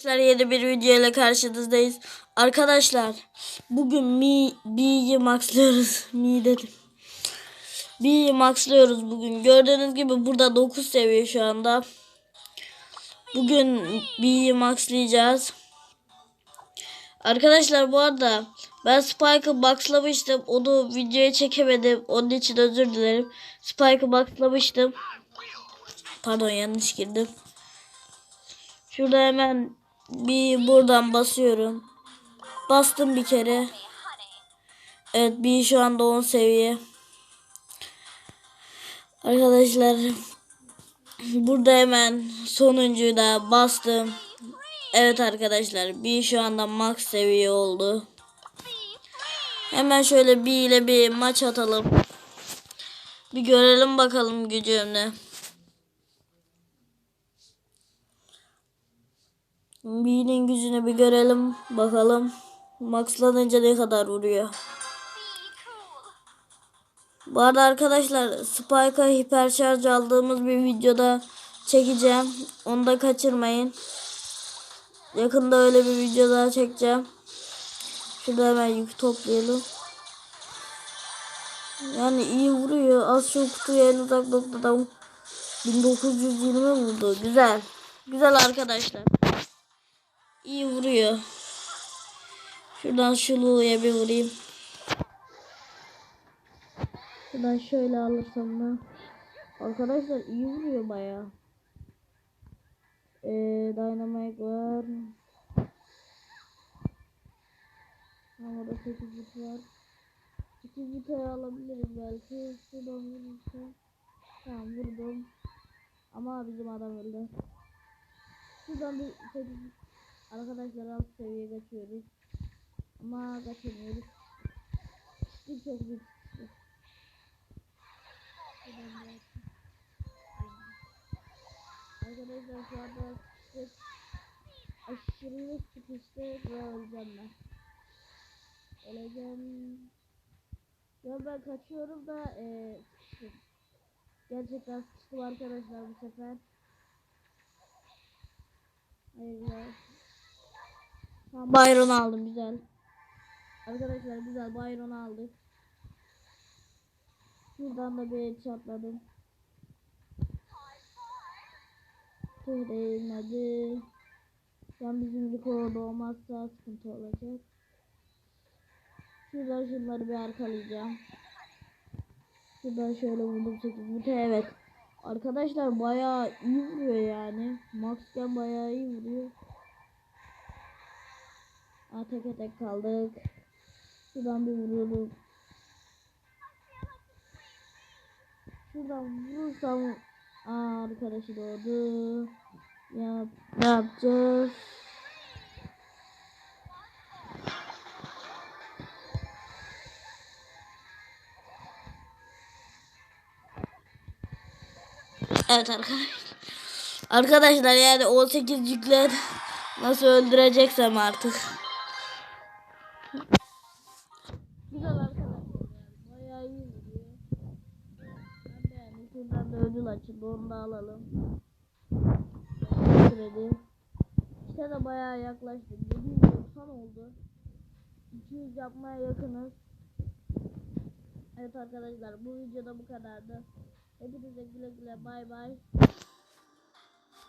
Arkadaşlar yeni bir video ile karşınızdayız. Arkadaşlar bugün Mi B'yi maxlıyoruz. Mi dedim. B'yi maxlıyoruz bugün. Gördüğünüz gibi burada 9 seviye şu anda. Bugün B'yi maxlayacağız. Arkadaşlar bu arada ben Spike'ı maxlamıştım. Onu videoya çekemedim. Onun için özür dilerim. Spike'ı maxlamıştım. Pardon yanlış girdim. Şurada hemen bir buradan basıyorum. Bastım bir kere. Evet bir şu anda 10 seviye. Arkadaşlar burada hemen sonuncuyu da bastım. Evet arkadaşlar bir şu anda max seviye oldu. Hemen şöyle bir ile bir maç atalım. Bir görelim bakalım gücümle. B'nin gücünü bir görelim bakalım. Maxlanınca ne kadar vuruyor. Bu arada arkadaşlar Spike'a hiperşarj aldığımız bir videoda çekeceğim. Onu da kaçırmayın. Yakında öyle bir video daha çekeceğim. Şurada hemen yük toplayalım. Yani iyi vuruyor. Az çok kutuya en uzak noktadan 1920 vurdu. Güzel. Güzel arkadaşlar. İyi vuruyor. Şuradan şuluya bir vurayım. Şuradan şöyle alırsam da. Arkadaşlar iyi vuruyor baya. Ee, Dynamite var. Ama da 8 bit var. 8 bitayı alabilirim belki. Şuradan vurursam. Tamam vurdum. Ama bizim adam öldü. Şuradan bir 8 Arkadaşlar alt seviye kaçıyoruz. Ama kaçamıyoruz. Bir çok bir Arkadaşlar şu anda sıkıştık. Aşırı sıkıştık ve öleceğim ben. Öleceğim. Ya ben kaçıyorum da e, sıkıştım. Gerçekten sıkıştım arkadaşlar bu sefer. Hayırlı. Tamam Byron aldım güzel. Arkadaşlar güzel Byron aldık. Şuradan da bir çatladım. Tüh değmedi. Şu bizim rekor olmazsa sıkıntı olacak. Şuradan şunları bir arkalayacağım. Şuradan şöyle vurdum 8 bite evet. Arkadaşlar bayağı iyi vuruyor yani. Maxken bayağı iyi vuruyor. Aa, tek kaldık. Şuradan bir vuruyorum. Şuradan vurursam Aa, arkadaşı doğdu. Ya ne yapacağız? Evet arkadaşlar. Arkadaşlar yani 18 yükler nasıl öldüreceksem artık. Ödül açıldı. Onu da alalım. Kredi. İşte de bayağı yaklaştık. 790 oldu. 200 yapmaya yakınız. Evet arkadaşlar bu videoda bu kadardı. Hepinize güle güle bay bay.